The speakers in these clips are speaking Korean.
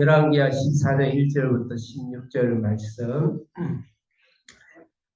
열왕기하 14장 1절부터 16절 말씀.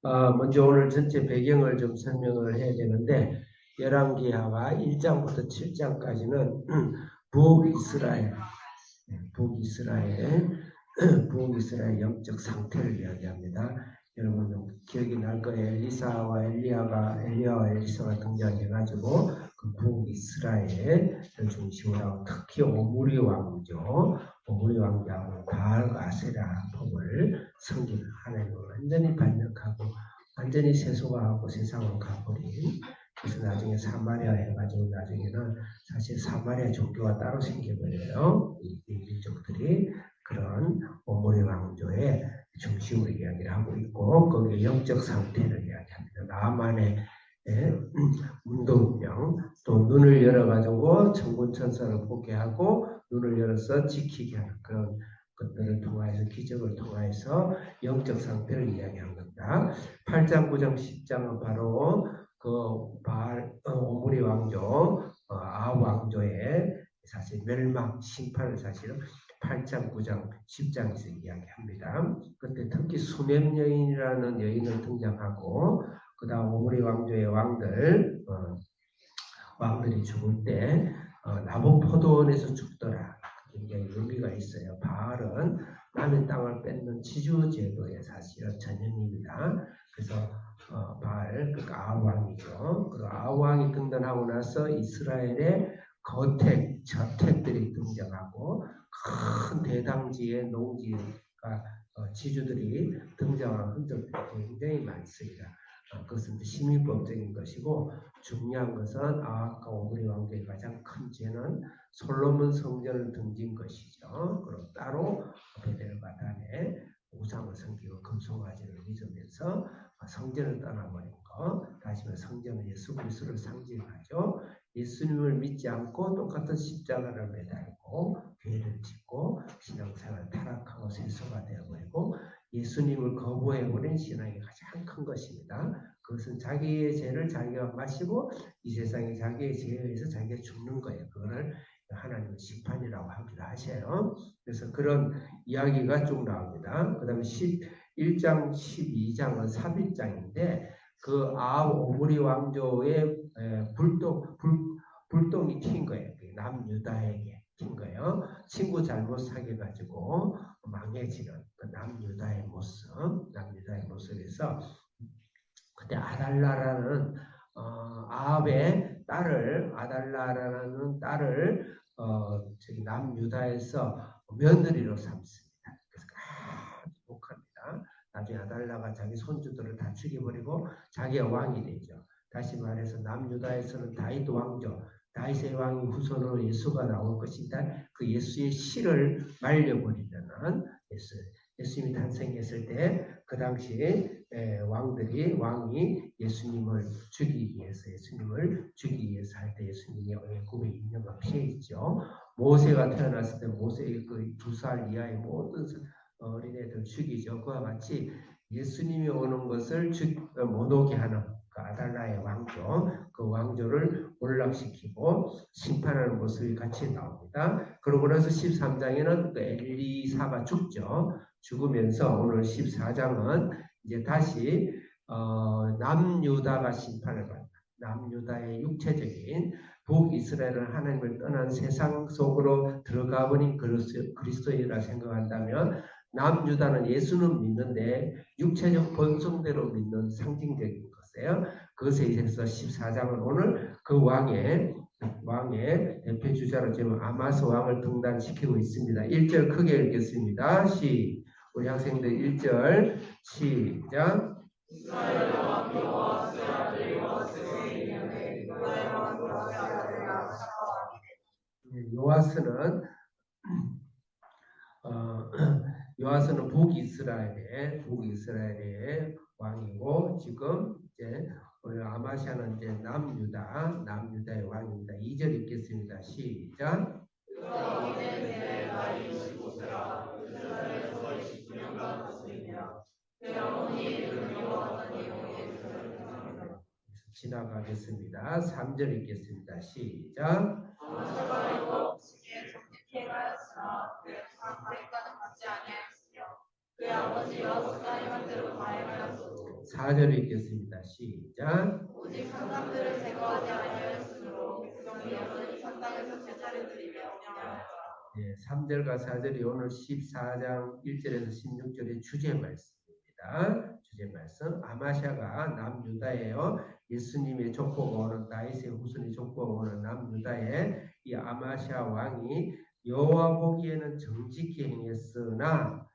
어, 먼저 오늘 전체 배경을 좀 설명을 해야 되는데 열왕기하가 1장부터 7장까지는 북이스라엘, 북이스라엘, 북이스라엘 영적 상태를 이야기합니다. 여러분 기억이 날 거예요. 엘리사와 엘리야가 엘리야와 엘리사가 등장해가지고 그 북이스라엘을 중심으로 하고 특히 오므리 왕이죠. 오므리 왕자하고 바알 아세라 법을 섬기는 하나님을 완전히 반역하고 완전히 세속화하고 세상으로 가버린 그래서 나중에 사마리아 해가지고 나중에는 사실 사마리아 종교가 따로 생겨버려요. 이, 이 민족들이 그런 오므리 왕조의 중심으로 이야기를 하고 있고 거기에 영적 상태를 이야기합니다. 나만의 예, 운동명 또 눈을 열어가지고 천군 천사를 보게 하고 눈을 열어서 지키게 하는 그런 것들을 통하여서 기적을 통하여서 영적 상태를 이야기한 겁니다. 8장, 9장, 10장은 바로 그 어, 오므리 왕조, 어, 아 왕조의 사실 멸망, 심판을 사실은 8장, 9장, 10장에서 이야기합니다. 그때 특히 수냄 여인이라는 여인을 등장하고 그 다음 오므리 왕조의 왕들 어, 왕들이 죽을 때 어, 나무 포도원에서 죽더라. 굉장히 의미가 있어요. 바알은 남의 땅을 뺏는 지주제도의 사실은 전형입니다. 그래서 어, 바알, 그러니까 아왕이죠. 그 아왕이 등단하고 나서 이스라엘의 거택, 저택들이 등장하고 큰 대당지의 농지가 어, 지주들이 등장하는 흔적들이 굉장히 많습니다. 어, 그것은 시민법적인 것이고 중요한 것은 아까 오므리 왕조의 가장 큰 죄는 솔로몬 성전을 등진 것이죠. 그리고 따로 베델바단에 우상을 섬기고 금송아지를 믿으면서 성전을 떠나버린 것. 다시 말해 성전은 예수 그리스도를 상징하죠. 예수님을 믿지 않고 똑같은 십자가를 매달고 교회를 짓고 신앙생활 타락하고 세소가 되어버리고 예수님을 거부해버린 신앙이 가장 큰 것입니다. 그것은 자기의 죄를 자기가 마시고 이 세상에 자기의 죄에 의해서 자기가 죽는 거예요. 그거를 하나님은 심판이라고 하기도 하셔요. 그래서 그런 이야기가 쭉 나옵니다. 그 다음에 11장, 12장은 삽입장인데 그 아합 오므리 왕조의 불똥, 불, 불똥이 튄 거예요. 그 남유다에게 튄 거예요. 친구 잘못 사귀어가지고 망해지는 그 남유다의 모습, 남유다의 모습에서 그때 아달라라는 어, 아합의 딸을 아달라라는 딸을 어, 저기 남유다에서 며느리로 삼습니다. 그래서 아주 복합니다. 나중에 아달라가 자기 손주들을 다 죽여버리고 자기가 왕이 되죠. 다시 말해서 남유다에서는 다윗 왕조, 다윗의 왕이 후손으로 예수가 나올 것이다. 그 예수의 씨를 말려버리려는 예수, 예수님이 탄생했을 때 그 당시에 왕들이 왕이 예수님을 죽이기 위해서 예수님을 죽이기 위해서 할 때 예수님이 애굽에 인형을 피했죠. 모세가 태어났을 때 모세의 그 두 살 이하의 모든 어린애들 죽이죠. 그와 같이 예수님이 오는 것을 어, 못 오게 하는 그 아달라의 왕조, 그 왕조를 올락시키고 심판하는 모습이 같이 나옵니다. 그러고 나서 13장에는 그 엘리사가 죽죠. 죽으면서 오늘 14장은 이제 다시 어, 남유다가 심판을 받다. 남유다의 육체적인 북이스라엘은 하나님을 떠난 세상 속으로 들어가 버린 그리스도인이라 생각한다면 남유다는 예수는 믿는데 육체적 본성대로 믿는 상징적인 것이에요. 그것에 있어서 14장은 오늘 그 왕의 왕의 대표 주자로 지금 아마스 왕을 등단시키고 있습니다. 1절 크게 읽겠습니다. 시 우리 학생들 1절 시작 요아스는 어, 요아스는 북이스라엘의 북이스라엘의 왕이고 지금 이제 오늘 아마샤는 이제 남유다 남유다의 왕입니다. 2절 읽겠습니다. 시작. 지나가겠습니다. 3절 읽겠습니다. 시작. 4절 읽겠습니다. 시작. 오직 산당들을 제거하지 아니하였으므로 산당에서 제사를 드리며. 예, 3절과 4절이 오늘 14장 1절에서 16절의 주제 말씀입니다. 주제 말씀. 아마샤가 남유다예요. 예수님의 족보가 오는 다윗의 후손의 족보가 오는 남유다의 이 아마샤 왕이 여호와 보기에는 정직히 행했으나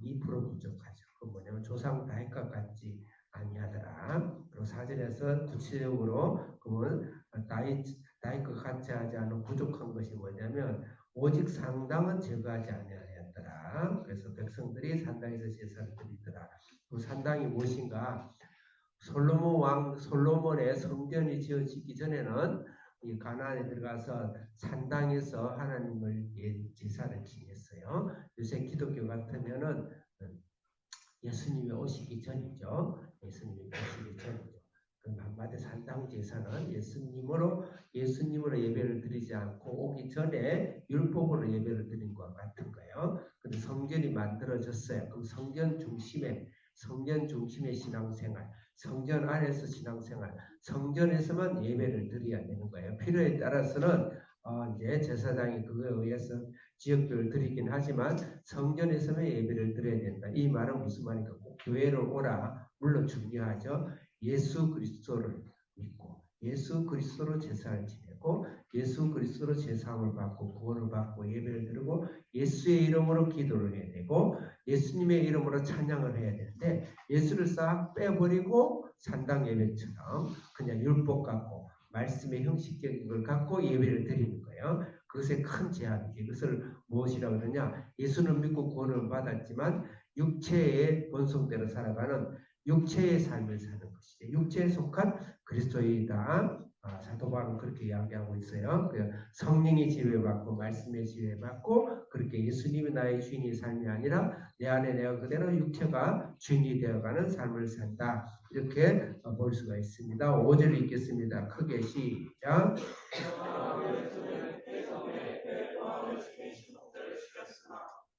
2% 부족하죠. 그 뭐냐면 조상 다윗과 같지 아니하더라. 그리고 4절에서 구체적으로 그러면 다윗 다윗과 같이 하지 않은 부족한 것이 뭐냐면 오직 상당은 제거하지 아니하였더라. 그래서 백성들이 산당에서 제사를 드리더라. 그 산당이 무엇인가? 솔로몬 왕 솔로몬의 성전이 지어지기 전에는 이 가나안에 들어가서 산당에서 하나님을 예, 제사를 지냈어요. 요새 기독교 같으면은 예수님이 오시기 전이죠. 예수님이 오시기 전이죠. 그 한마디 산당 제사는 예수님으로 예수님으로 예배를 드리지 않고 오기 전에 율법으로 예배를 드린 것 같은 거예요. 근데 성전이 만들어졌어요. 그럼 성전 중심에 성전 중심의 신앙생활, 성전 안에서 신앙생활, 성전에서만 예배를 드려야 되는 거예요. 필요에 따라서는 어, 이제 제사장이 그거에 의해서 지역별을 드리긴 하지만 성전에서만 예배를 드려야 된다. 이 말은 무슨 말인가? 꼭 교회를 오라. 물론 중요하죠. 예수 그리스도를 믿고 예수 그리스도로 제사를 지내 고 예수 그리스도로 제사함을 받고 구원을 받고 예배를 드리고 예수의 이름으로 기도를 해야 되고 예수님의 이름으로 찬양을 해야 되는데 예수를 싹 빼버리고 산당 예배처럼 그냥 율법 갖고 말씀의 형식적인 걸 갖고 예배를 드리는 거예요. 그것의 큰 제약이죠. 이것을 무엇이라고 그러냐? 예수는 믿고 구원을 받았지만 육체의 본성대로 살아가는 육체의 삶을 사는 것이죠. 육체에 속한 그리스도이다. 아, 사도 바울은 그렇게 이야기하고 있어요. 그 성령의 지배받고 말씀의 지배받고 그렇게 예수님이 나의 주인의 삶이 아니라 내 안에 내가 그대로 육체가 주인이 되어가는 삶을 산다. 이렇게 볼 수가 있습니다. 5절 읽겠습니다. 크게 시작.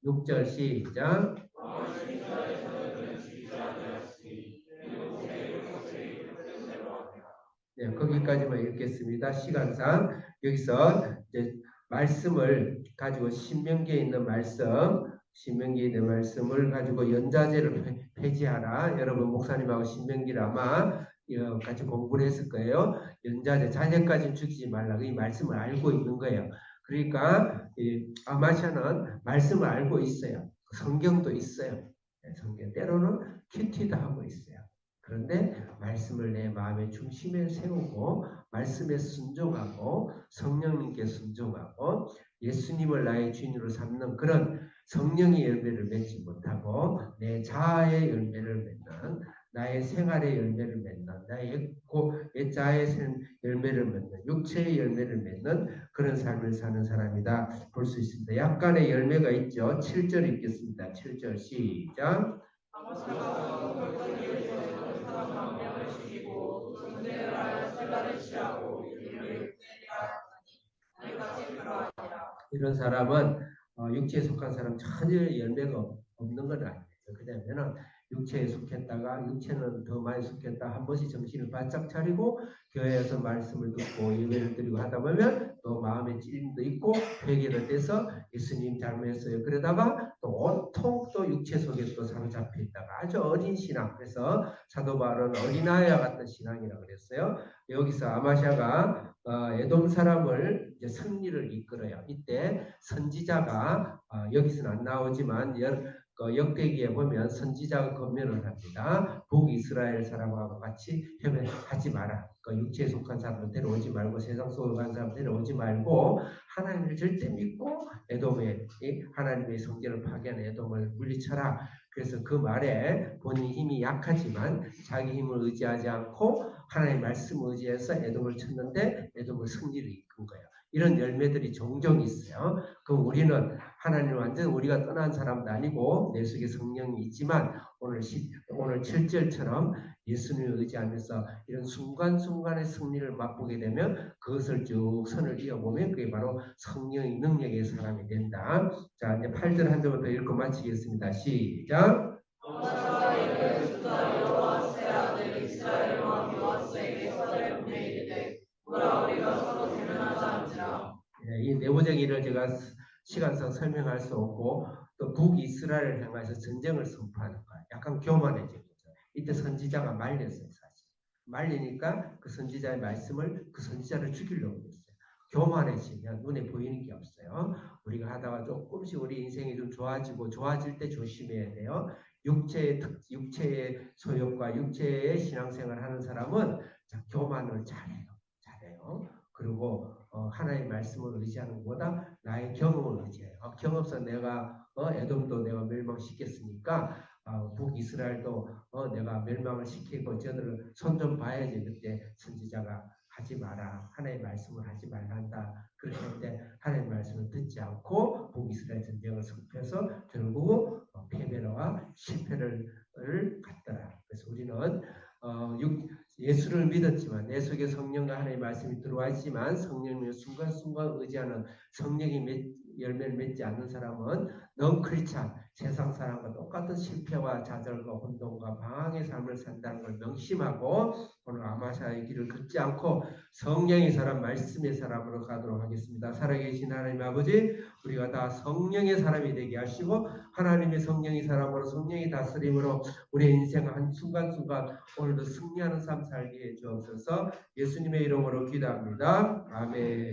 6절 시작. 네, 거기까지만 읽겠습니다. 시간상 여기서 이제 말씀을 가지고 신명기에 있는 말씀, 신명기에 있는 말씀을 가지고 연자제를 폐지하라. 여러분 목사님하고 신명기를 아마 어, 같이 공부를 했을 거예요. 연자제 자제까지 죽이지 말라. 이 말씀을 알고 있는 거예요. 그러니까 아마샤는 말씀을 알고 있어요. 성경도 있어요. 네, 성경 때로는 큐티도 하고 있어요. 그런데 말씀을 내 마음의 중심에 세우고 말씀에 순종하고 성령님께 순종하고 예수님을 나의 주인으로 삼는 그런 성령의 열매를 맺지 못하고 내 자아의 열매를 맺는 나의 생활의 열매를 맺는 나의 내 자아의 열매를 맺는 육체의 열매를 맺는 그런 삶을 사는 사람이다 볼 수 있습니다. 약간의 열매가 있죠. 7절 읽겠습니다. 7절 시작. 이런 사람은 어, 육체에 속한 사람 전혀 열매가 없는 건 아니에요. 그다음에는 육체에 속했다가 육체는 더 많이 속했다 한 번씩 정신을 바짝 차리고 교회에서 말씀을 듣고 예배를 드리고 하다 보면 또 마음의 찔림도 있고 회개를 돼서 예수님 잘못했어요. 그러다가 또 온통 또 육체 속에 또 사로잡혀 있다가 아주 어린 신앙 그래서 사도 바울은 어린아이와 같은 신앙이라고 그랬어요. 여기서 아마샤가 어, 에돔 사람을 이제 승리를 이끌어요. 이때 선지자가 어, 여기서는 안 나오지만 그 역대기에 보면 선지자가 건면을 합니다. 북이스라엘 사람하고 같이 협의하지 마라. 그 육체에 속한 사람들 데려오지 말고 세상 속으로 간 사람 데려오지 말고 하나님을 절대 믿고 에돔의 하나님의 성전을 파괴한 에돔을 물리쳐라. 그래서 그 말에 본인 힘이 약하지만 자기 힘을 의지하지 않고 하나님의 말씀을 의지해서 에돔을 쳤는데 에돔을 승리를 이끈 거예요. 이런 열매들이 종종 있어요. 그럼 우리는 하나님 완전 우리가 떠난 사람도 아니고 내 속에 성령이 있지만 오늘 시, 오늘 7절처럼 예수님을 의지하면서 이런 순간순간의 승리를 맛보게 되면 그것을 쭉 선을 이어보면 그게 바로 성령의 능력의 사람이 된다. 자, 이제 8절 한 절부터 읽고 마치겠습니다. 시작. 이 내부적인 일을 제가 스- 시간상 설명할 수 없고 또 북이스라엘을 향해서 전쟁을 선포하는 거야. 약간 교만해진 거죠. 이때 선지자가 말렸어요, 사실. 말리니까 그 선지자의 말씀을 그 선지자를 죽이려고 했어요. 교만해지면 눈에 보이는 게 없어요. 우리가 하다가 조금씩 우리 인생이 좀 좋아지고 좋아질 때 조심해야 돼요. 육체의 특, 육체의 소욕과 육체의 신앙생활 하는 사람은 자, 교만을 잘해요. 잘해요. 그리고 어, 하나의 말씀을 의지하는 것보다 나의 경험을 의지해요. 어, 경험서 내가 어, 에돔도 내가 멸망시켰으니까 어, 북이스라엘도 어, 내가 멸망을 시키고 저들을 손 좀 봐야지. 그때 선지자가 하지 마라. 하나의 말씀을 하지 말란다. 그렇게 했는데 하나의 말씀을 듣지 않고 북이스라엘 전쟁을 선포해서 결국 어, 패배와 실패를 을 갖더라 그래서 우리는 어, 육- 예수를 믿었지만 내 속에 성령과 하나님의 말씀이 들어와 있지만 성령을 순간순간 의지하는 성령이 맺- 열매를 맺지 않는 사람은 넌 크리찬 세상 사람과 똑같은 실패와 좌절과 혼돈과 방황의 삶을 산다는 걸 명심하고 오늘 아마샤의 길을 걷지 않고 성령의 사람 말씀의 사람으로 가도록 하겠습니다. 살아계신 하나님 아버지 우리가 다 성령의 사람이 되게 하시고 하나님의 성령의 사람으로 성령의 다스림으로 우리의 인생 한 순간순간 오늘도 승리하는 삶 살게 해 주옵소서 예수님의 이름으로 기도합니다. 아멘.